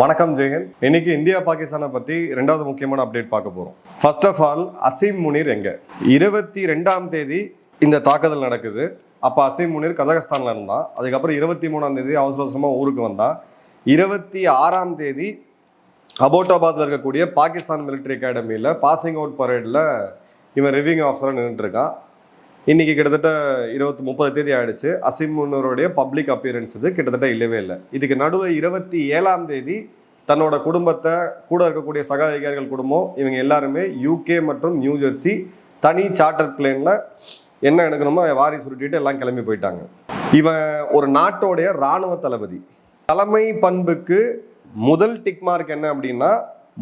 வணக்கம் ஜெயன் இன்னைக்கு இந்தியா பாகிஸ்தானை பத்தி ரெண்டாவது முக்கியமான அப்டேட் பார்க்க போறோம். First of all Asim Munir எங்க? இருபத்தி ரெண்டாம் தேதி இந்த தாக்குதல் நடக்குது. அப்ப அசீம் முனீர் கஜகஸ்தான்ல இருந்தான் அதுக்கப்புறம் இருபத்தி மூணாம் தேதி அவசர அவசரமா ஊருக்கு வந்தான் இருபத்தி ஆறாம் தேதி அபோட்டாபாத்ல இருக்கக்கூடிய பாகிஸ்தான் மிலிட்டரி அகாடமியில் பாசிங் அவுட் பரேடில் இவன் ரிவியூங் ஆஃபீஸராக நின்றுட்டு இன்னைக்கு கிட்டத்தட்ட இருபத்தி முப்பது தேதி ஆயிடுச்சு. அசிம் முன்னோருடைய பப்ளிக் அப்பியரன்ஸ் இது கிட்டத்தட்ட இல்லவே இல்லை. இதுக்கு நடுவில் இருபத்தி ஏழாம் தேதி தன்னோட குடும்பத்தை கூட இருக்கக்கூடிய சக அதிகாரிகள் குடும்பம் இவங்க எல்லாருமே யூகே மற்றும் நியூ ஜெர்சி தனி சார்ட்டர் பிளேனில் என்ன எடுக்கணுமோ வாரி சுருட்டிட்டு எல்லாம் கிளம்பி போயிட்டாங்க. இவன் ஒரு நாட்டோடைய இராணுவ தளபதி. தலைமை பண்புக்கு முதல் டிக் மார்க் என்ன அப்படின்னா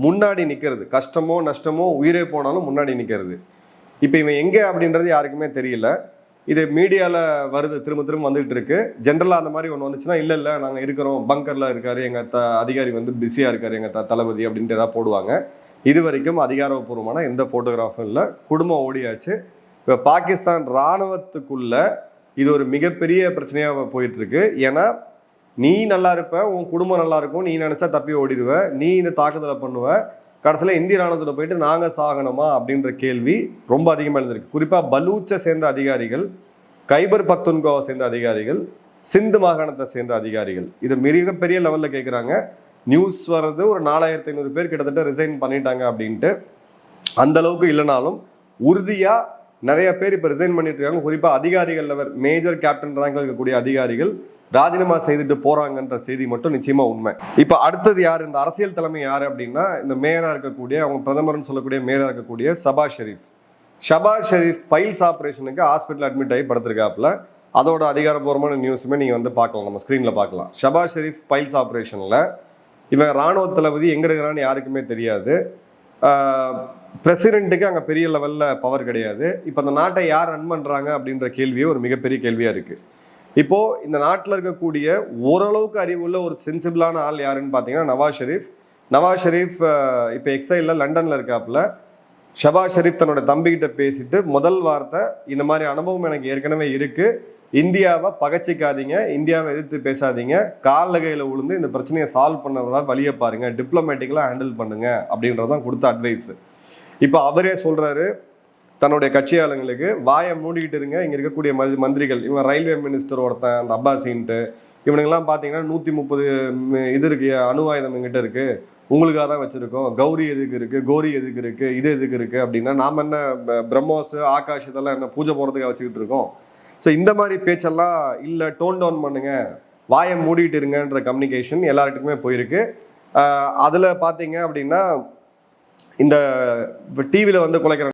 முன்னாடி நிற்கிறது கஷ்டமோ நஷ்டமோ உயிரே போனாலும் முன்னாடி நிற்கிறது இப்போ இவன் எங்கே அப்படின்றது யாருக்குமே தெரியல. இது மீடியாவில் வருது திரும்ப திரும்ப வந்துகிட்டு இருக்கு. ஜென்ரலாக அந்த மாதிரி ஒன்று வந்துச்சுன்னா இல்லை இல்லை நாங்கள் இருக்கிறோம். பங்கரில் இருக்காரு எங்கள் த அதிகாரி வந்து பிஸியாக இருக்காரு எங்கள் த தளபதி அப்படின்ட்டு எதாவது போடுவாங்க. இது வரைக்கும் அதிகாரப்பூர்வமான எந்த ஃபோட்டோகிராஃபும் இல்லை. குடும்பம் ஓடியாச்சு. இப்போ பாகிஸ்தான் இராணுவத்துக்குள்ள இது ஒரு மிகப்பெரிய பிரச்சனையாக போயிட்டு இருக்கு. ஏன்னா நீ நல்லா இருப்ப உன் குடும்பம் நல்லா இருக்கும். நீ நினைச்சா தப்பி ஓடிடுவ. நீ இந்த தாக்குதலை பண்ணுவ. கடைசியில் இந்திய ராணுவத்தில் போயிட்டு நாங்கள் சாகணுமா? அப்படின்ற கேள்வி ரொம்ப அதிகமாக இருந்திருக்கு. குறிப்பாக பலூச்சை சேர்ந்த அதிகாரிகள் கைபர் பக்துன்கோவை சேர்ந்த அதிகாரிகள் சிந்து மாகாணத்தை சேர்ந்த அதிகாரிகள் இது மிகப்பெரிய லெவலில் கேட்குறாங்க நியூஸ் வர்றது ஒரு நாலாயிரத்தி ஐநூறு பேர் கிட்டத்தட்ட ரிசைன் பண்ணிட்டாங்க அப்படின்ட்டு அந்த அளவுக்கு இல்லைனாலும் உறுதியாக நிறைய பேர் இப்போ ரிசைன் பண்ணிட்டு இருக்காங்க. குறிப்பாக அதிகாரிகள் லெவல் மேஜர் கேப்டன் ரேங்கில் இருக்கக்கூடிய அதிகாரிகள் ராஜினாமா செய்துட்டு போறாங்கன்ற செய்தி மட்டும் நிச்சயமா உண்மை. இப்போ அடுத்தது யார்? இந்த அரசியல் தலைமை யார் அப்படின்னா இந்த மேயரா இருக்கக்கூடிய அவங்க பிரதமர்னு சொல்லக்கூடிய மேயரா இருக்கக்கூடிய சபா ஷெரீப். ஷபா ஷெரீப் பைல்ஸ் ஆப்ரேஷனுக்கு ஹாஸ்பிட்டல் அட்மிட் ஆகி படுத்திருக்காப்புல. அதோட அதிகாரப்பூர்வமான நியூஸுமே நீங்க வந்து பார்க்கலாம். நம்ம ஸ்க்ரீனில் பார்க்கலாம். ஷபா ஷெரீப் பைல்ஸ் ஆப்ரேஷனில் இவன் ராணுவ தளபதி எங்க இருக்கிறான்னு யாருக்குமே தெரியாது. பிரசிடென்ட்டுக்கு அங்கே பெரிய லெவலில் பவர் கிடையாது. இப்போ அந்த நாட்டை யார் ரன் பண்ணுறாங்க அப்படின்ற கேள்வியே ஒரு மிகப்பெரிய கேள்வியாக இருக்குது இப்போ இந்த நாட்டில் இருக்கக்கூடிய ஓரளவுக்கு அறிவுள்ள ஒரு சென்சிபிளான ஆள் யாருன்னு பார்த்தீங்கன்னா நவாஸ் ஷெரீஃப் நவாஸ் ஷெரீஃப் இப்போ எக்ஸைலில் லண்டனில் இருக்காப்புல. ஷபாஸ் ஷெரீஃப் தன்னோட தம்பிக்கிட்ட பேசிட்டு முதல் வார்த்தை இந்த மாதிரி அனுபவம் எனக்கு ஏற்கனவே இருக்குது இந்தியாவை பகச்சிக்காதீங்க. இந்தியாவை எதிர்த்து பேசாதீங்க. காலில் கையில் விழுந்து இந்த பிரச்சனையை சால்வ் பண்ணுறதா வழியை பாருங்கள் டிப்ளமேட்டிக்கலாக ஹேண்டில் பண்ணுங்க. அப்படின்றதான் கொடுத்த அட்வைஸ் இப்போ அவரே சொல்கிறாரு தன்னுடைய கட்சியாளங்களுக்கு வாயை மூடிக்கிட்டு இருங்க. இங்கே இருக்கக்கூடிய மதி- மந்திரிகள் இவன் ரயில்வே மினிஸ்டர் ஒருத்தன் அந்த அப்பாசின்ட்டு இவனுங்கெல்லாம் பார்த்தீங்கன்னா நூற்றி முப்பது இது இருக்கு அணு ஆயுதம் எங்கிட்ட இருக்கு. உங்களுக்காக தான் வச்சுருக்கோம். கௌரி எதுக்கு இருக்குது கோரி எதுக்கு இருக்குது இது எதுக்கு இருக்குது அப்படின்னா நாம் என்ன பிரம்மோஸ் ஆகாஷ் இதெல்லாம் என்ன பூஜை போகிறதுக்காக வச்சுக்கிட்டு இருக்கோம். ஸோ இந்த மாதிரி பேச்செல்லாம் இல்லை டோன் டவுன் பண்ணுங்க. வாயை மூடிட்டு இருங்கன்ற கம்யூனிகேஷன் எல்லார்ட்டுக்குமே போயிருக்கு. அதில் பார்த்தீங்க அப்படின்னா இந்த டிவியில் வந்து குலைக்கிற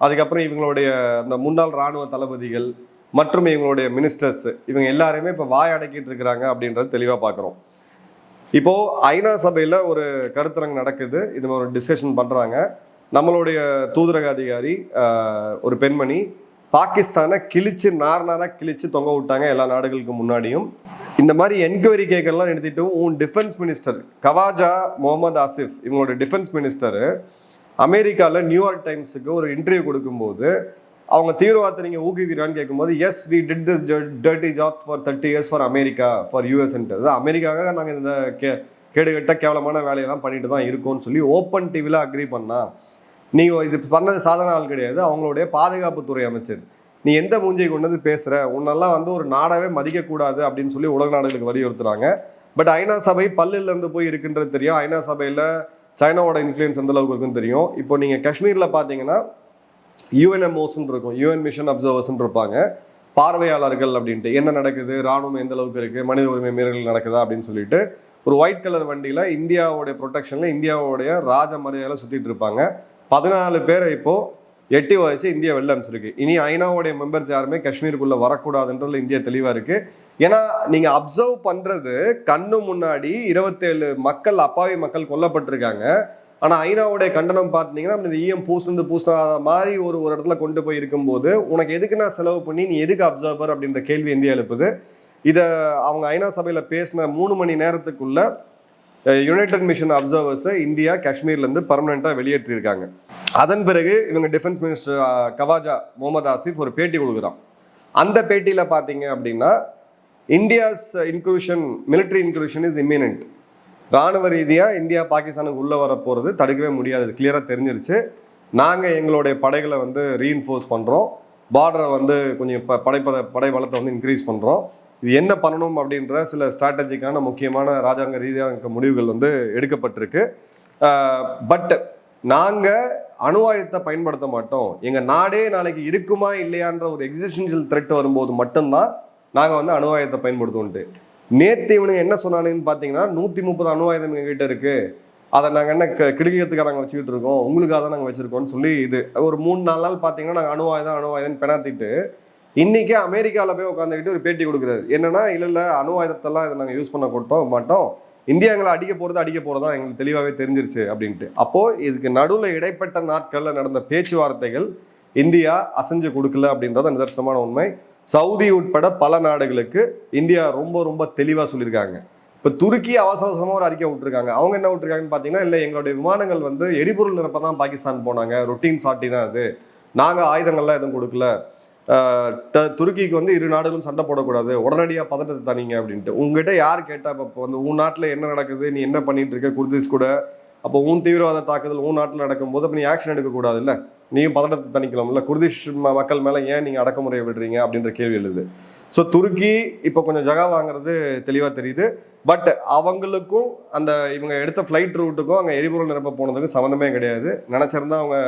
அதுக்கப்புறம் இவங்களுடைய அந்த முன்னாள் ராணுவ தளபதிகள் மற்றும் இவங்களுடைய மினிஸ்டர்ஸ் இவங்க எல்லாருமே இப்போ வாய் அடக்கிட்டு இருக்கிறாங்க அப்படின்றது தெளிவாக பார்க்குறோம் இப்போ ஐநா சபையில் ஒரு கருத்தரங்கு நடக்குது. இது ஒரு டிஸ்கஷன் பண்ணுறாங்க நம்மளுடைய தூதரக அதிகாரி ஒரு பெண்மணி பாகிஸ்தானை கிழிச்சு நார் நாராக கிழிச்சு தொங்க விட்டாங்க எல்லா நாடுகளுக்கு முன்னாடியும். இந்த மாதிரி என்கொயரி கேட்கலாம் நிறுத்திட்டு உன் டிஃபென்ஸ் மினிஸ்டர் கவாஜா முகமது ஆசிஃப் இவங்களோட டிஃபென்ஸ் மினிஸ்டரு அமெரிக்காவில் நியூயார்க் டைம்ஸுக்கு ஒரு இன்டர்வியூ கொடுக்கும்போது அவங்க தீவிரவாதத்தை நீங்கள் ஊக்குவிக்கிறான்னு கேட்கும்போது yes we did this dirty job for thirty years for America for யூஎஸ்ன்ட்டு அமெரிக்காக நாங்கள் இந்த கே கேடுகட்ட கேவலமான வேலையெல்லாம் பண்ணிட்டு தான் இருக்கோம்னு சொல்லி ஓப்பன் டிவியில் அக்ரி பண்ணால் நீங்கள் இது பண்ணது சாதாரண ஆள் கிடையாது. அவங்களுடைய பாதுகாப்புத்துறை அமைச்சர். நீ எந்த மூஞ்சியை கொண்டு வந்து பேசுகிற உன்னெல்லாம் வந்து ஒரு நாடாவே மதிக்கக்கூடாது அப்படின்னு சொல்லி உலக நாடுகளுக்கு வலியுறுத்துறாங்க. பட் ஐநா சபை பல்லில் இருந்து போய் இருக்குன்றது தெரியும். ஐநா சபையில் சைனாவோட இன்ஃப்ளூயன்ஸ் எந்த அளவுக்கு இருக்குன்னு தெரியும். இப்போ நீங்கள் காஷ்மீரில் பார்த்தீங்கன்னா யூஎன்எம்ஓஸ்ன்னு இருக்கும். யூஎன் மிஷன் அப்சர்வர்ஸ்ன்னு இருப்பாங்க. பார்வையாளர்கள் அப்படின்ட்டு. என்ன நடக்குது? ராணுவம் எந்த அளவுக்கு இருக்குது மனித உரிமை மீறல்கள் நடக்குதா அப்படின்னு சொல்லிட்டு ஒரு ஒயிட் கலர் வண்டியில் இந்தியாவுடைய ப்ரொடெக்ஷனில் இந்தியாவுடைய ராஜ மரியாதையில் சுற்றிட்டு இருப்பாங்க. பதினாலு பேரை இப்போது எட்டி வச்சு இந்தியா வெளில அமைச்சிருக்கு இனி ஐநாவுடைய மெம்பர்ஸ் யாருமே காஷ்மீருக்குள்ளே வரக்கூடாதுன்றதுல இந்தியா தெளிவாக இருக்குது ஏன்னா நீங்கள் அப்சர்வ் பண்ணுறது கண்ணு முன்னாடி இருபத்தேழு மக்கள் அப்பாவி மக்கள் கொல்லப்பட்டிருக்காங்க. ஆனால் ஐநாவுடைய கண்டனம் பார்த்தீங்கன்னா இந்த ஈயம் பூசினது பூசினாத மாதிரி ஒரு ஒரு இடத்துல கொண்டு போய் இருக்கும்போது உனக்கு எதுக்கு நான் செலவு பண்ணி நீ எதுக்கு அப்சர்வர் அப்படின்ற கேள்வி இந்தியா எழுப்புது. இதை அவங்க ஐநா சபையில் பேசின மூணு மணி நேரத்துக்குள்ள யுனைடெட் மிஷன் அப்சர்வர்ஸை இந்தியா காஷ்மீர்லேருந்து பர்மனெண்ட்டாக வெளியேற்றியிருக்காங்க அதன் பிறகு இவங்க டிஃபென்ஸ் மினிஸ்டர் கவாஜா முகமது ஆசிஃப் ஒரு பேட்டி கொடுக்குறான். அந்த பேட்டியில் பார்த்தீங்க அப்படின்னா India's inclusion military inclusion is imminent ராணுவ ரீதியாக இந்தியா பாகிஸ்தானுக்கு உள்ளே வர போகிறது தடுக்கவே முடியாது. கிளியராக தெரிஞ்சிருச்சு. நாங்கள் எங்களுடைய படைகளை வந்து ரீஇன்ஃபோர்ஸ் பண்ணுறோம் பார்டரை வந்து கொஞ்சம் ப படைப்பத படை பலத்தை வந்து இன்க்ரீஸ் பண்ணுறோம் இது என்ன பண்ணணும் அப்படின்ற சில ஸ்ட்ராட்டஜிக்கான முக்கியமான ராஜாங்க ரீதியாக முடிவுகள் வந்து எடுக்கப்பட்டிருக்கு. பட் நாங்கள் அணு ஆயுதத்தை பயன்படுத்த மாட்டோம். எங்கள் நாடே நாளைக்கு இருக்குமா இல்லையான்ற ஒரு எக்ஸிஸ்டன்ஷியல் த்ரெட் வரும்போது மட்டும்தான் நாங்கள் வந்து அணு பயன்படுத்துவோன்ட்டு நேற்று இவனுங்க என்ன சொன்னானுன்னு பார்த்தீங்கன்னா நூற்றி முப்பது அணுவாயுதம் எங்ககிட்ட இருக்குது அதை நாங்கள் என்ன க- கிடுக்கிறதுக்காக நாங்கள் வச்சுக்கிட்டு இருக்கோம். உங்களுக்காக தான் நாங்கள் வச்சுருக்கோம்னு சொல்லி இது ஒரு மூணு நாலு நாள் பார்த்தீங்கன்னா நாங்கள் அணுவாயுதம் அணுவாயுதம்னு அணு ஆயுதம் பெணாத்திட்டு இன்னைக்கே அமெரிக்காவில் போய் உட்காந்துக்கிட்டு ஒரு பேட்டி கொடுக்குறாரு. என்னன்னா இல்லை இல்லை அணுவாயுதத்தெல்லாம் இதை நாங்கள் யூஸ் பண்ண கொடுத்தோம் மாட்டோம். இந்தியா எங்களை அடிக்க போகிறது அடிக்க போகிறதா எங்களுக்கு தெளிவாகவே தெரிஞ்சிருச்சு அப்படின்ட்டு. அப்போது இதுக்கு நடுவில் இடைப்பட்ட நாட்களில் நடந்த பேச்சுவார்த்தைகள் இந்தியா அசைஞ்சு கொடுக்கல அப்படின்றத நிதர்சனமான உண்மை. சவுதி உட்பட பல நாடுகளுக்கு இந்தியா ரொம்ப ரொம்ப தெளிவாக சொல்லியிருக்காங்க. இப்போ துருக்கி அவசர அவசரமாக ஒரு அறிக்கை விட்டுருக்காங்க. அவங்க என்ன விட்டுருக்காங்கன்னு பார்த்தீங்கன்னா இல்லை எங்களுடைய விமானங்கள் வந்து எரிபொருள் நிரப்ப தான் பாகிஸ்தான் போனாங்க. ரொட்டீன் சாட்டி தான் அது. நாங்கள் ஆயுதங்கள்லாம் எதுவும் கொடுக்கல. துருக்கிக்கு வந்து இரு நாடுகளும் சண்டை போடக்கூடாது. உடனடியாக பதட்டத்தை தனிங்க அப்படின்ட்டு. உங்ககிட்ட யார் கேட்டால் இப்போ வந்து உன் நாட்டில் என்ன நடக்குது? நீ என்ன பண்ணிட்டு இருக்க? குர்திஸ் கூட. அப்போ உன் தீவிரவாத தாக்குதல் உன் நாட்டில் நடக்கும்போது அப்போ நீ ஆக்ஷன் எடுக்கக்கூடாது இல்லை நீயும் பதட்டத்தை தணிக்கலாம்ல? குர்திஷ் மக்கள் மேலே ஏன் நீங்கள் அடக்குமுறையை விடுறீங்க அப்படின்ற கேள்வி எழுது. ஸோ துருக்கி இப்போ கொஞ்சம் ஜகா வாங்குறது தெளிவாக தெரியுது. பட் அவங்களுக்கும் அந்த இவங்க எடுத்த ஃப்ளைட் ரூட்டுக்கும் அங்கே எரிபொருள் நிரப்ப போனதுக்கு சம்மந்தமே கிடையாது. நினச்சிருந்தா அவங்க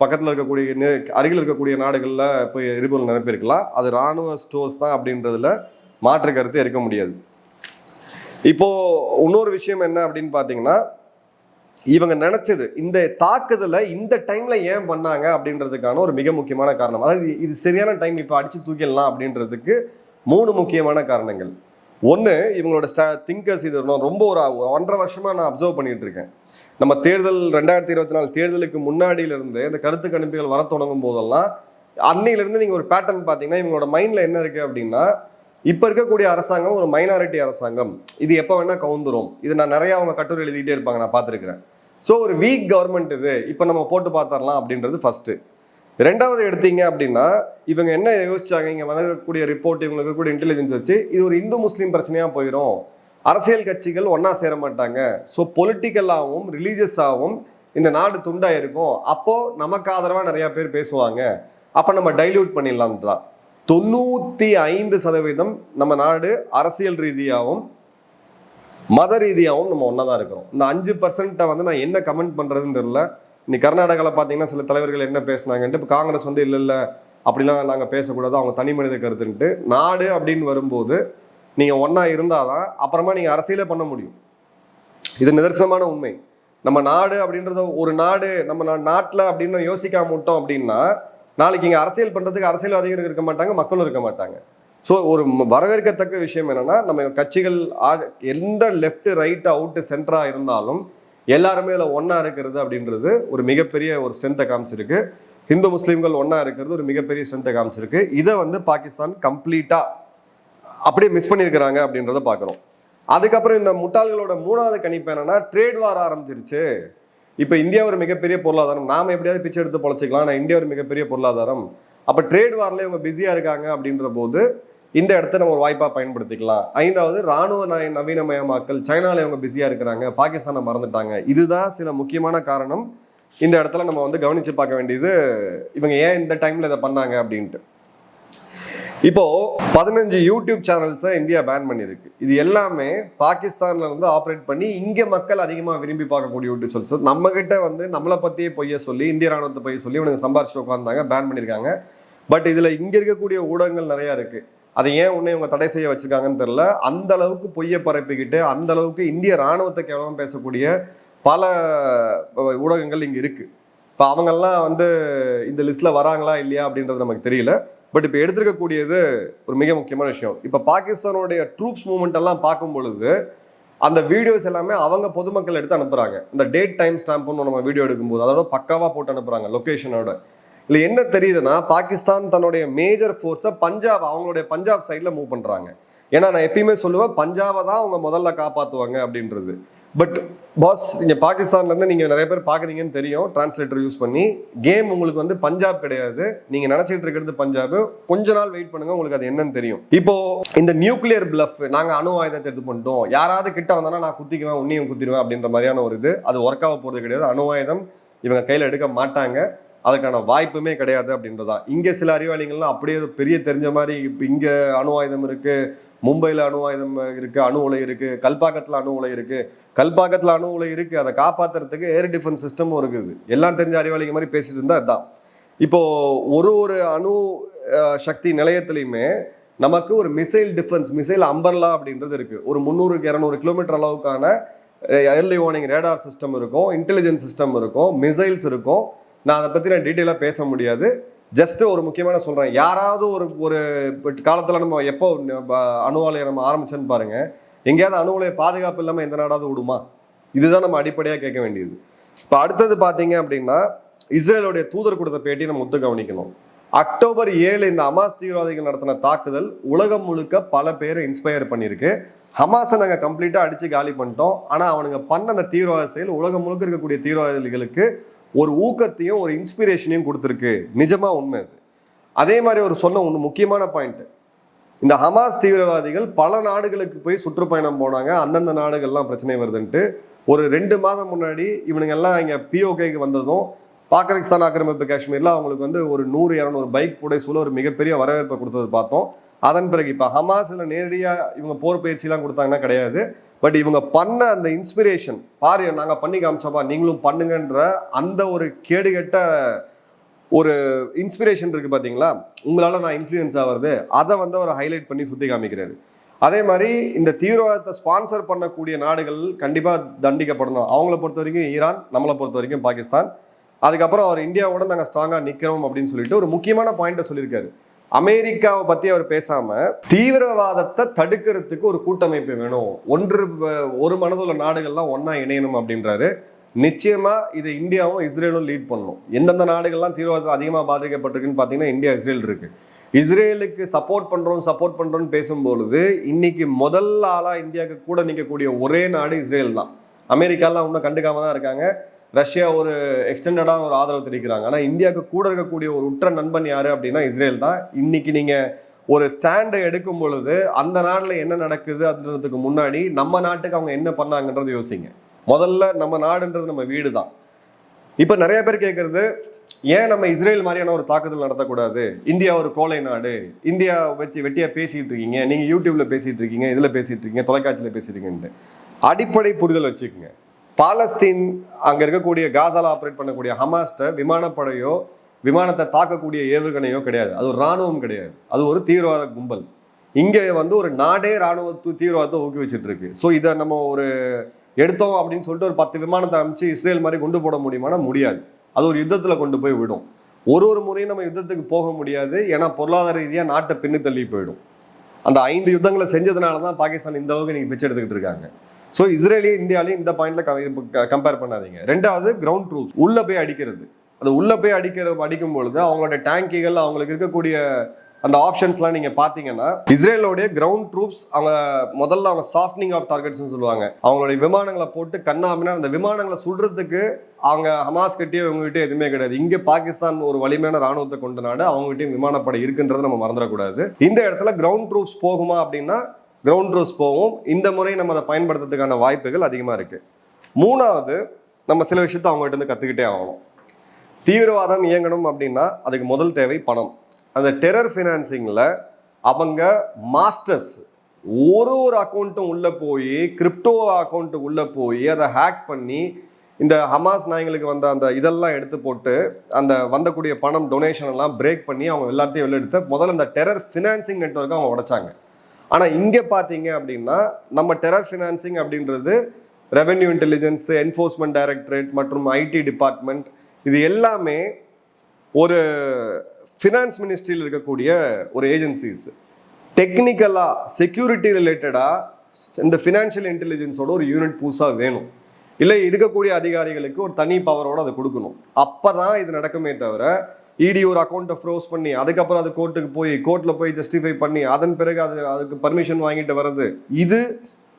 பக்கத்தில் இருக்கக்கூடிய அருகில் இருக்கக்கூடிய நாடுகளில் போய் எரிபொருள் நிரப்பியிருக்கலாம். அது ராணுவ ஸ்டோர்ஸ் தான் அப்படின்றதுல மாற்று கருத்து இருக்க முடியாது. இப்போது இன்னொரு விஷயம் என்ன அப்படின்னு பார்த்தீங்கன்னா இவங்க நினைச்சது இந்த தாக்குதலை இந்த டைம்ல ஏன் பண்ணாங்க அப்படின்றதுக்கான ஒரு மிக முக்கியமான காரணம். அதாவது இது சரியான டைம் இப்போ அடிச்சு தூக்கிடலாம் அப்படின்றதுக்கு மூணு முக்கியமான காரணங்கள். ஒன்று இவங்களோட ஸ்டா திங்கர்ஸ் இது ரொம்ப ஒரு ஒன்றரை வருஷமாக நான் அப்சர்வ் பண்ணிட்டு இருக்கேன். நம்ம தேர்தல் ரெண்டாயிரத்தி இருபத்தி நாலு தேர்தலுக்கு முன்னாடியிலிருந்து இந்த கருத்து கணிப்புகள் வர தொடங்கும் போதெல்லாம் அன்னையிலேருந்து நீங்கள் ஒரு பேட்டர்ன் பார்த்தீங்கன்னா இவங்களோட மைண்டில் என்ன இருக்குது அப்படின்னா இப்போ இருக்கக்கூடிய அரசாங்கம் ஒரு மைனாரிட்டி அரசாங்கம். இது எப்போ வேணால் கவுந்துரும். இது நான் நிறையா அவங்க கட்டுரை எழுதிக்கிட்டே இருப்பாங்க நான் பார்த்துருக்குறேன். ஸோ ஒரு வீக் கவர்மெண்ட் இது. இப்போ நம்ம போட்டு பார்த்துடலாம் அப்படின்றது ஃபஸ்ட்டு ரெண்டாவது எடுத்தீங்க அப்படின்னா இவங்க என்ன யோசிச்சாங்க? இங்கே வரக்கூடிய ரிப்போர்ட் இவங்களுக்கு கூட இன்டெலிஜென்ஸ் வச்சு இது ஒரு இந்து முஸ்லீம் பிரச்சனையாக போயிடும் அரசியல் கட்சிகள் ஒன்றா சேர மாட்டாங்க. ஸோ பொலிட்டிக்கலாகவும் ரிலீஜியஸாகவும் இந்த நாடு துண்டாக இருக்கும். அப்போது நமக்கு ஆதரவாக நிறையா பேர் பேசுவாங்க. அப்போ நம்ம டைல்யூட் பண்ணிடலாம் தான் தொண்ணூற்றி ஐந்து சதவீதம் நம்ம நாடு அரசியல் ரீதியாகவும் மத ரீதியாகவும் நம்ம ஒன்றா தான் இருக்கிறோம். இந்த அஞ்சு பர்சன்ட்டை வந்து நான் என்ன கமெண்ட் பண்ணுறதுன்னு தெரியல. இன்னைக்கு கர்நாடகாவில் பார்த்தீங்கன்னா சில தலைவர்கள் என்ன பேசினாங்கன்ட்டு இப்போ காங்கிரஸ் வந்து இல்லை இல்லை அப்படிலாம் நாங்கள் பேசக்கூடாது அவங்க தனி மனித கருத்துன்ட்டு. நாடு அப்படின்னு வரும்போது நீங்கள் ஒன்றா இருந்தால் தான் அப்புறமா நீங்கள் அரசியலே பண்ண முடியும். இது நிதர்சனமான உண்மை. நம்ம நாடு அப்படின்றத ஒரு நாடு நம்ம நாட்டில் அப்படின்னு யோசிக்காம விட்டோம் அப்படின்னா நாளைக்கு இங்கே அரசியல் பண்ணுறதுக்கு அரசியல்வாதிகள் இருக்க மாட்டாங்க மக்களும் இருக்க மாட்டாங்க. ஸோ ஒரு வரவேற்கத்தக்க விஷயம் என்னென்னா நம்ம கட்சிகள் ஆ- எந்த லெஃப்ட் ரைட் அவுட்டு சென்டராக இருந்தாலும் எல்லாருமே இதில் ஒன்றா இருக்கிறது அப்படின்றது ஒரு மிகப்பெரிய ஒரு ஸ்ட்ரென்த்தை காமிச்சிருக்கு. ஹிந்து முஸ்லீம்கள் ஒன்றா இருக்கிறது ஒரு மிகப்பெரிய ஸ்ட்ரென்த்தை காமிச்சிருக்கு. இதை வந்து பாகிஸ்தான் கம்ப்ளீட்டாக அப்படியே மிஸ் பண்ணியிருக்கிறாங்க அப்படின்றத பார்க்குறோம் அதுக்கப்புறம் இந்த முட்டாள்களோட மூணாவது கணிப்பு என்னென்னா ட்ரேட் வார் ஆரம்பிச்சிருச்சு. இப்போ இந்தியா ஒரு மிகப்பெரிய பொருளாதாரம். நாம எப்படியாவது பிச்சை எடுத்து பொழைச்சிக்கலாம். ஆனால் இந்தியா ஒரு மிகப்பெரிய பொருளாதாரம். அப்போ ட்ரேட் வாரில் இவங்க பிஸியாக இருக்காங்க அப்படின்ற போது இந்த இடத்த நம்ம ஒரு வாய்ப்பாக பயன்படுத்திக்கலாம். ஐந்தாவது ராணுவ நாய நவீனமயமாக்கல். சைனால இவங்க பிஸியாக இருக்கிறாங்க. பாகிஸ்தானை மறந்துட்டாங்க. இதுதான் சில முக்கியமான காரணம். இந்த இடத்துல நம்ம வந்து கவனித்து பார்க்க வேண்டியது இவங்க ஏன் இந்த டைமில் இதை பண்ணாங்க அப்படின்ட்டு. இப்போ பதினஞ்சு யூடியூப் சேனல்ஸை இந்தியா பேன் பண்ணியிருக்கு. இது எல்லாமே பாகிஸ்தான்ல இருந்து ஆப்ரேட் பண்ணி இங்க மக்கள் அதிகமாக விரும்பி பார்க்கக்கூடிய யூடியூப் சேனல்ஸ் நம்ம கிட்ட வந்து நம்மளை பத்தியே பொய்ய சொல்லி இந்திய ராணுவத்தை பொய்ய சொல்லி இவனுக்கு சம்பாரிச்சு உட்காந்தாங்க பேன் பண்ணியிருக்காங்க. பட் இதுல இங்க இருக்கக்கூடிய ஊடகங்கள் நிறைய இருக்கு. அதை ஏன் உன்னை இவங்க தடை செய்ய வச்சிருக்காங்கன்னு தெரில அந்த அளவுக்கு பொய்யை பரப்பிக்கிட்டு அந்த அளவுக்கு இந்திய ராணுவத்தை கேவலம் பேசக்கூடிய பல ஊடகங்கள் இங்கே இருக்குது இப்போ அவங்கெல்லாம் வந்து இந்த லிஸ்ட்டில் வராங்களா இல்லையா அப்படின்றது நமக்கு தெரியல. பட் இப்போ எடுத்திருக்கக்கூடியது ஒரு மிக முக்கியமான விஷயம். இப்போ பாகிஸ்தானுடைய ட்ரூப்ஸ் மூமெண்ட் எல்லாம் பார்க்கும் பொழுது அந்த வீடியோஸ் எல்லாமே அவங்க பொதுமக்கள் எடுத்து அனுப்புகிறாங்க இந்த டேட் டைம் ஸ்டாம்ப்னு நம்ம வீடியோ எடுக்கும்போது அதோட பக்காவாக போட்டு அனுப்புகிறாங்க லொக்கேஷனோட இல்லை என்ன தெரியுதுன்னா பாகிஸ்தான் தன்னுடைய மேஜர் ஃபோர்ஸை பஞ்சாப் அவங்களுடைய பஞ்சாப் சைடில் மூவ் பண்ணுறாங்க ஏன்னா நான் எப்பயுமே சொல்லுவேன் பஞ்சாபை தான் அவங்க முதல்ல காப்பாற்றுவாங்க அப்படின்றது. பட் பாஸ் இங்கே பாகிஸ்தான்லேருந்து நீங்கள் நிறைய பேர் பார்க்குறீங்கன்னு தெரியும். டிரான்ஸ்லேட்டர் யூஸ் பண்ணி கேம் உங்களுக்கு வந்து பஞ்சாப் கிடையாது. நீங்கள் நினச்சிட்டு இருக்கிறது பஞ்சாப். கொஞ்ச நாள் வெயிட் பண்ணுங்க உங்களுக்கு அது என்னன்னு தெரியும். இப்போ இந்த நியூக்ளியர் பிளஃப் நாங்கள் அணு ஆயுதத்தை எடுத்து பண்ணிட்டோம். யாராவது கிட்ட வந்தானா நான் குத்திக்குவேன் உன்னையும் குத்திடுவேன் அப்படின்ற மாதிரியான ஒரு இது. அது ஒர்க் ஆக போகிறது கிடையாது. அணு ஆயுதம் இவங்க கையில் எடுக்க மாட்டாங்க. அதுக்கான வாய்ப்புமே கிடையாது அப்படின்றதான் இங்கே சில அறிவாளிகள்லாம் அப்படியே பெரிய தெரிஞ்ச மாதிரி இப்போ இங்கே அணு ஆயுதம் இருக்குது மும்பையில் அணு ஆயுதம் இருக்குது அணு உலை இருக்குது கல்பாக்கத்தில் அணு உலை இருக்குது கல்பாக்கத்தில் அணு உலை இருக்குது அதை காப்பாத்துறதுக்கு ஏர் டிஃபென்ஸ் சிஸ்டமும் இருக்குது. எல்லாம் தெரிஞ்ச அறிவாளிங்க மாதிரி பேசிட்டு இருந்தால் அதுதான் இப்போது ஒரு ஒரு அணு சக்தி நிலையத்துலையுமே நமக்கு ஒரு மிசைல் டிஃபென்ஸ் மிசைல் அம்பர்லா அப்படின்றது இருக்குது ஒரு முந்நூறு இரநூறு கிலோமீட்டர் அளவுக்கான ஏர்லி வார்னிங் ரேடார் சிஸ்டம் இருக்கும் இன்டெலிஜென்ஸ் சிஸ்டம் இருக்கும் மிசைல்ஸ் இருக்கும். நான் அதை பற்றி நான் டீட்டெயிலாக பேச முடியாது. ஜஸ்ட் ஒரு முக்கியமான சொல்கிறேன் யாராவது ஒரு ஒரு காலத்தில் நம்ம எப்போ ப- நம்ம ஆரம்பிச்சோன்னு பாருங்கள் எங்கேயாவது அணு பாதுகாப்பு இல்லாமல் எந்த நாடாவது விடுமா? இதுதான் நம்ம அடிப்படையாக கேட்க வேண்டியது. இப்போ அடுத்தது பார்த்தீங்க அப்படின்னா இஸ்ரேலுடைய தூதர் கொடுத்த பேட்டி நம்ம ஒத்து கவனிக்கணும். அக்டோபர் ஏழு இந்த ஹமாஸ் தீவிரவாதிகள் நடத்தின தாக்குதல் உலகம் முழுக்க பல பேரை இன்ஸ்பயர் பண்ணியிருக்கு. ஹமாஸை நாங்கள் கம்ப்ளீட்டாக அடித்து காலி பண்ணிட்டோம். ஆனால் அவனுங்க பண்ண அந்த தீவிரவாத செயல் உலகம் முழுக்க இருக்கக்கூடிய தீவிரவாதிகளுக்கு ஒரு ஊக்கத்தையும் ஒரு இன்ஸ்பிரேஷனையும் கொடுத்துருக்கு. நிஜமா உண்மை அது. அதே மாதிரி ஒரு சொன்ன ஒன்று முக்கியமான பாயிண்ட் இந்த ஹமாஸ் தீவிரவாதிகள் பல நாடுகளுக்கு போய் சுற்றுப்பயணம் போனாங்க. அந்தந்த நாடுகள்லாம் பிரச்சனை வருதுன்ட்டு. ஒரு ரெண்டு மாதம் முன்னாடி இவனுங்க எல்லாம் இங்கே பிஓகேக்கு வந்ததும் பாகிஸ்தான் ஆக்கிரமிப்பு காஷ்மீரில் அவங்களுக்கு வந்து ஒரு நூறு இரநூறு பைக் புடைசூல ஒரு மிகப்பெரிய வரவேற்பை கொடுத்தது பார்த்தோம். அதன் பிறகு இப்போ ஹமாஸில் நேரடியாக இவங்க போர் பயிற்சிலாம் கொடுத்தாங்கன்னா கிடையாது. பட் இவங்க பண்ண அந்த இன்ஸ்பிரேஷன் பாரு நாங்கள் பண்ணி காமிச்சோப்பா நீங்களும் பண்ணுங்கன்ற அந்த ஒரு கேடுகெட்ட ஒரு இன்ஸ்பிரேஷன் இருக்குது பார்த்தீங்களா உங்களால் நான் இன்ஃப்ளூயன்ஸ் ஆகிறது அதை வந்து அவர் ஹைலைட் பண்ணி சுற்றி காமிக்கிறாரு. அதே மாதிரி இந்த தீவிரவாதத்தை ஸ்பான்சர் பண்ணக்கூடிய நாடுகள் கண்டிப்பாக தண்டிக்கப்படணும். அவங்கள பொறுத்த வரைக்கும் ஈரான் நம்மளை பொறுத்த வரைக்கும் பாகிஸ்தான். அதுக்கப்புறம் அவர் இந்தியாவோட நாங்கள் ஸ்ட்ராங்காக நிற்கிறோம் அப்படின்னு சொல்லிட்டு ஒரு முக்கியமான பாயிண்ட்டை சொல்லியிருக்காரு. அமெரிக்காவை பத்தி அவர் பேசாம தீவிரவாதத்தை தடுக்கிறதுக்கு ஒரு கூட்டமைப்பு வேணும். ஒன்று ஒரு மனதுள்ள நாடுகள்லாம் ஒன்றா இணையணும் அப்படின்றாரு. நிச்சயமா இது இந்தியாவும் இஸ்ரேலும் லீட் பண்ணணும். எந்தெந்த நாடுகள்லாம் தீவிரவாதம் அதிகமாக பாதிக்கப்பட்டிருக்குன்னு பார்த்தீங்கன்னா இந்தியா இஸ்ரேல் இருக்கு. இஸ்ரேலுக்கு சப்போர்ட் பண்றோம் சப்போர்ட் பண்றோம்னு பேசும்பொழுது இன்னைக்கு முதல் ஆளா இந்தியாவுக்கு கூட நிற்கக்கூடிய ஒரே நாடு இஸ்ரேல் தான். அமெரிக்காலாம் இன்னும் கண்டுக்காம தான் இருக்காங்க. ரஷ்யா ஒரு எக்ஸ்டெண்டடாக ஒரு ஆதரவு தெரிவிக்கிறாங்க. ஆனால் இந்தியாவுக்கு கூட இருக்கக்கூடிய ஒரு உற்ற நண்பன் யாரு அப்படின்னா இஸ்ரேல் தான். இன்னைக்கு நீங்கள் ஒரு ஸ்டாண்டை எடுக்கும் பொழுது அந்த நாட்டில் என்ன நடக்குது அப்படின்றதுக்கு முன்னாடி நம்ம நாட்டுக்கு அவங்க என்ன பண்ணாங்கன்றது யோசிங்க. முதல்ல நம்ம நாடுன்றது நம்ம வீடு தான் இப்போ நிறைய பேர் கேட்குறது ஏன் நம்ம இஸ்ரேல் மாதிரியான ஒரு தாக்குதல் நடத்தக்கூடாது? இந்தியா ஒரு கோலை நாடு. இந்தியா வச்சு வெட்டியாக பேசிகிட்டு இருக்கீங்க. நீங்கள் யூடியூப்பில் பேசிகிட்டு இருக்கீங்க இதில் பேசிகிட்டு இருக்கீங்க தொலைக்காட்சியில் பேசிட்டு இருக்கீங்கன்ட்டு. அடிப்படை புரிதல் வச்சுக்கோங்க. பாலஸ்தீன் அங்கே இருக்கக்கூடிய காசால ஆப்ரேட் பண்ணக்கூடிய ஹமாஸ்ட விமானப்படையோ விமானத்தை தாக்கக்கூடிய ஏவுகணையோ கிடையாது. அது ஒரு ராணுவம் கிடையாது. அது ஒரு தீவிரவாத கும்பல். இங்கே வந்து ஒரு நாடே ராணுவ து- தீவிரவாதத்தை ஊக்குவிச்சிட்டு இருக்கு ஸோ இதை நம்ம ஒரு எடுத்தோம் அப்படின்னு சொல்லிட்டு ஒரு பத்து விமானத்தை அனுப்பிச்சு இஸ்ரேல் மாதிரி கொண்டு போட முடியுமானா முடியாது. அது ஒரு யுத்தத்தில் கொண்டு போய் விடும். ஒரு ஒரு முறையும் நம்ம யுத்தத்துக்கு போக முடியாது. ஏன்னா பொருளாதார ரீதியாக நாட்டை பின்னு தள்ளி போயிடும். அந்த ஐந்து யுத்தங்களை செஞ்சதுனால தான் பாகிஸ்தான் இந்த அளவுக்கு நீங்கள் பிச்சை எடுத்துக்கிட்டு இருக்காங்க. ஸோ இஸ்ரேலையும் இந்தியாலையும் இந்த பாயிண்ட்ல கம்பேர் பண்ணாதீங்க. ரெண்டாவது கிரவுண்ட் ட்ரூப்ஸ் உள்ள போய் அடிக்கிறது. அது உள்ள போய் அடிக்கிற அடிக்கும் பொழுது அவங்களோட டேங்கிகள் அவங்களுக்கு இருக்கக்கூடிய அந்த ஆப்ஷன்ஸ்லாம் நீங்க பாத்தீங்கன்னா இஸ்ரேலோடைய கிரவுண்ட் ட்ரூப்ஸ் அவங்க முதல்ல அவங்க சாஃப்ட்னிங் ஆஃப் டார்கெட்ஸ்னு சொல்லுவாங்க. அவங்களுடைய விமானங்களை போட்டு கண்ணாமினா அந்த விமானங்களை சுடுறதுக்கு அவங்க ஹமாஸ் கிட்டயோ இவங்ககிட்ட எதுவுமே கிடையாது. இங்கே பாகிஸ்தான் ஒரு வலிமையான ராணுவத்தை கொண்ட நாடு. அவங்ககிட்டயும் விமானப்படை இருக்குன்றதை நம்ம மறந்துடக்கூடாது. இந்த இடத்துல கிரவுண்ட் ட்ரூப்ஸ் போகுமா அப்படின்னா கிரவுண்ட் ட்ரூப்ஸ் போகும். இந்த முறை நம்ம அதை பயன்படுத்துறதுக்கான வாய்ப்புகள் அதிகமாக இருக்குது மூணாவது நம்ம சில விஷயத்தை அவங்ககிட்ட இருந்து கற்றுக்கிட்டே ஆகணும். தீவிரவாதம் இயங்கணும் அப்படின்னா அதுக்கு முதல் தேவை பணம். அந்த டெரர் ஃபினான்சிங்கில் அவங்க மாஸ்டர்ஸ் ஒரு ஒரு அக்கௌண்ட்டும் உள்ளே போய் கிரிப்டோ அக்கௌண்ட்டு உள்ளே போய் அதை ஹேக் பண்ணி இந்த ஹமாஸ் நாய்களுக்கு வந்த அந்த இதெல்லாம் எடுத்து போட்டு அந்த வந்தக்கூடிய பணம் டொனேஷன் எல்லாம் பிரேக் பண்ணி அவங்க எல்லாத்தையும் வெளியெடுத்து முதல்ல அந்த டெரர் ஃபினான்சிங் நெட்ஒர்க்கை அவங்க உடைச்சாங்க. ஆனால் இங்கே பார்த்தீங்க அப்படின்னா நம்ம டெரர் ஃபினான்சிங் அப்படின்றது ரெவென்யூ இன்டெலிஜென்ஸ் என்ஃபோர்ஸ்மெண்ட் டைரக்டரேட் மற்றும் ஐடி டிபார்ட்மெண்ட் இது எல்லாமே ஒரு ஃபினான்ஸ் மினிஸ்ட்ரியில் இருக்கக்கூடிய ஒரு ஏஜென்சிஸ் டெக்னிக்கலாக செக்யூரிட்டி ரிலேட்டடாக இந்த ஃபினான்ஷியல் இன்டெலிஜென்ஸோட ஒரு யூனிட் புதுசாக வேணும். இல்லை இருக்கக்கூடிய அதிகாரிகளுக்கு ஒரு தனி பவரோடு அதை கொடுக்கணும். அப்போ தான் இது நடக்குமே தவிர இடி ஒரு அக்கௌண்ட்டை ஃப்ரோஸ் பண்ணி அதுக்கப்புறம் அது கோர்ட்டுக்கு போய் கோர்ட்டில் போய் ஜஸ்டிஃபை பண்ணி அதன் பிறகு அது அதுக்கு பர்மிஷன் வாங்கிட்டு வர்றது இது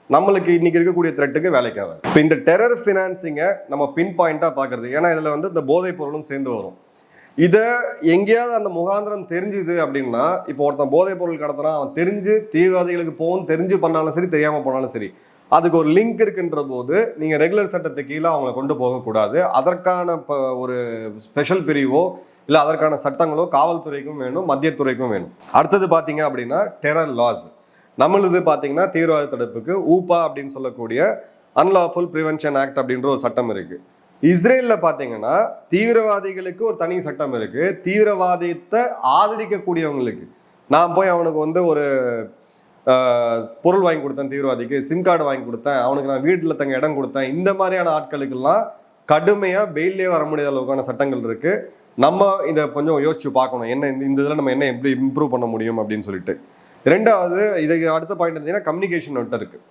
நம்மளுக்கு இன்னைக்கு இருக்கக்கூடிய த்ரெட்டுக்கு வேலைக்காக. இப்போ இந்த டெரர் ஃபினான்சிங்கை நம்ம பின் பாயிண்டாக பார்க்கறது. ஏன்னா இதில் வந்து இந்த போதைப் பொருளும் சேர்ந்து வரும். இதை எங்கேயாவது அந்த முகாந்திரம் தெரிஞ்சுது அப்படின்னா இப்போ ஒருத்தன் போதைப் பொருள் கடத்துறான் அவன் தெரிஞ்சு தீவிரவாதிகளுக்கு போகும் தெரிஞ்சு பண்ணாலும் சரி தெரியாமல் போனாலும் சரி அதுக்கு ஒரு லிங்க் இருக்குன்ற போது நீங்கள் ரெகுலர் சட்டத்துக்கு கீழே அவங்கள கொண்டு போகக்கூடாது. அதற்கான இப்போ ஒரு ஸ்பெஷல் பிரிவோ இல்லை அதற்கான சட்டங்களோ காவல்துறைக்கும் வேணும் மத்தியத்துறைக்கும் வேணும். அடுத்தது பார்த்தீங்க அப்படின்னா டெரர் லாஸ் நம்மளுது பார்த்தீங்கன்னா தீவிரவாத தடுப்புக்கு ஊபா அப்படின்னு சொல்லக்கூடிய அன்லாஃபுல் ப்ரிவென்ஷன் ஆக்ட் அப்படின்ற ஒரு சட்டம் இருக்குது இஸ்ரேலில் பார்த்தீங்கன்னா தீவிரவாதிகளுக்கு ஒரு தனி சட்டம் இருக்குது தீவிரவாதத்தை ஆதரிக்கக்கூடியவங்களுக்கு. நான் போய் அவனுக்கு வந்து ஒரு பொருள் வாங்கி கொடுத்தேன் தீவிரவாதிக்கு சிம் கார்டு வாங்கி கொடுத்தேன். அவனுக்கு நான் வீட்டில் தங்க இடம் கொடுத்தேன். இந்த மாதிரியான ஆட்களுக்கெல்லாம் கடுமையாக பெயிலே வர முடியாத அளவுக்கான சட்டங்கள் இருக்குது நம்ம இதை கொஞ்சம் யோசிச்சு பார்க்கணும். என்ன இந்த இதில் நம்ம என்ன எப்படி இம்ப்ரூவ் பண்ண முடியும் அப்படின்னு சொல்லிட்டு. ரெண்டாவது இதுக்கு அடுத்த பாயிண்ட் இருந்தீங்கன்னா கம்யூனிகேஷன் நோட் இருக்குது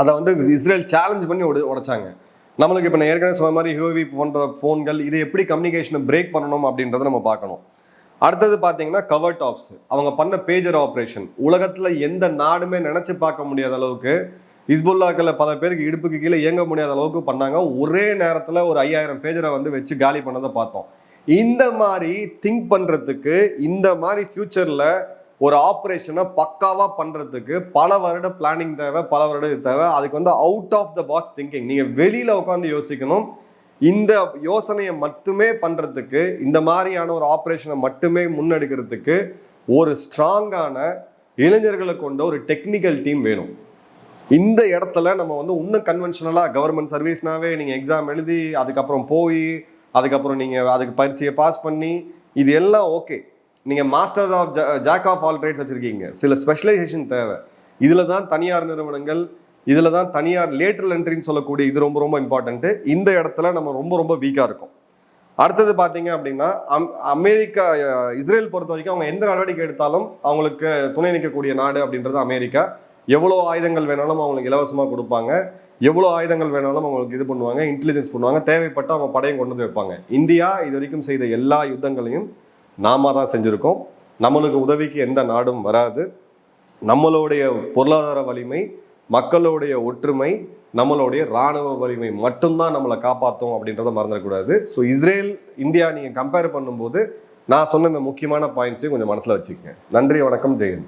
அதை வந்து இஸ்ரேல் சேலஞ்ச் பண்ணி உட உடைச்சாங்க. நம்மளுக்கு இப்போ நான் ஏற்கனவே சொன்ன மாதிரி ஹியோவி போன்ற ஃபோன்கள் இதை எப்படி கம்யூனிகேஷனை பிரேக் பண்ணணும் அப்படின்றத நம்ம பார்க்கணும். அடுத்தது பார்த்தீங்கன்னா கவர் டாப்ஸ் அவங்க பண்ண பேஜர் ஆப்ரேஷன் உலகத்தில் எந்த நாடுமே நினச்சி பார்க்க முடியாத அளவுக்கு இஸ்புல்லாக்களை பல பேருக்கு இடுப்புக்கு கீழே இயங்க முடியாத அளவுக்கு பண்ணாங்க. ஒரே நேரத்தில் ஒரு ஐயாயிரம் பேஜரை வந்து வச்சு காலி பண்ணதை பார்த்தோம். இந்த மாதிரி திங்க் பண்ணுறதுக்கு இந்த மாதிரி ஃப்யூச்சரில் ஒரு ஆப்ரேஷனை பக்காவாக பண்ணுறதுக்கு பல வருட பிளானிங் தேவை பல வருட இது தேவை. அதுக்கு வந்து out of the box thinking நீங்கள் வெளியில் உட்காந்து யோசிக்கணும். இந்த யோசனையை மட்டுமே பண்ணுறதுக்கு இந்த மாதிரியான ஒரு ஆப்ரேஷனை மட்டுமே முன்னெடுக்கிறதுக்கு ஒரு ஸ்ட்ராங்கான இளைஞர்களை கொண்ட ஒரு டெக்னிக்கல் டீம் வேணும். இந்த இடத்துல நம்ம வந்து இன்னும் கன்வென்ஷனலாக கவர்மெண்ட் சர்வீஸ்னாவே நீங்கள் எக்ஸாம் எழுதி அதுக்கப்புறம் போய் அதுக்கப்புறம் நீங்கள் அதுக்கு பரிசையை பாஸ் பண்ணி இது எல்லாம் ஓகே நீங்கள் master of jack of all trades வச்சுருக்கீங்க. சில ஸ்பெஷலைசேஷன் தேவை. இதில் தான் தனியார் நிறுவனங்கள் இதில் தான் தனியார் லேட்டரல் என்ட்ரின்னு சொல்லக்கூடிய இது ரொம்ப ரொம்ப இம்பார்ட்டண்ட்டு இந்த இடத்துல நம்ம ரொம்ப ரொம்ப வீக்காக இருக்கும். அடுத்தது பார்த்தீங்க அப்படின்னா அம் அமெரிக்கா இஸ்ரேல் பொறுத்த வரைக்கும் அவங்க எந்த நடவடிக்கை எடுத்தாலும் அவங்களுக்கு துணை நிற்கக்கூடிய நாடு அப்படின்றது அமெரிக்கா. எவ்வளோ ஆயுதங்கள் வேணாலும் அவங்களுக்கு இலவசமாக கொடுப்பாங்க. எவ்வளோ ஆயுதங்கள் வேணாலும் அவங்களுக்கு இது பண்ணுவாங்க இன்டெலிஜென்ஸ் பண்ணுவாங்க தேவைப்பட்டு அவங்க படையும் கொண்டு வந்து வைப்பாங்க. இந்தியா இது வரைக்கும் செய்த எல்லா யுத்தங்களையும் நாம தான் செஞ்சுருக்கோம். நம்மளுக்கு உதவிக்கு எந்த நாடும் வராது. நம்மளுடைய பொருளாதார வலிமை மக்களுடைய ஒற்றுமை நம்மளுடைய ராணுவ வலிமை மட்டும்தான் நம்மளை காப்பாற்றும் அப்படின்றத மறந்துடக்கூடாது. ஸோ இஸ்ரேல் இந்தியா நீங்கள் கம்பேர் பண்ணும்போது நான் சொன்ன இந்த முக்கியமான பாயிண்ட்ஸையும் கொஞ்சம் மனசில் வச்சுக்கங்க. நன்றி வணக்கம் ஜெயன்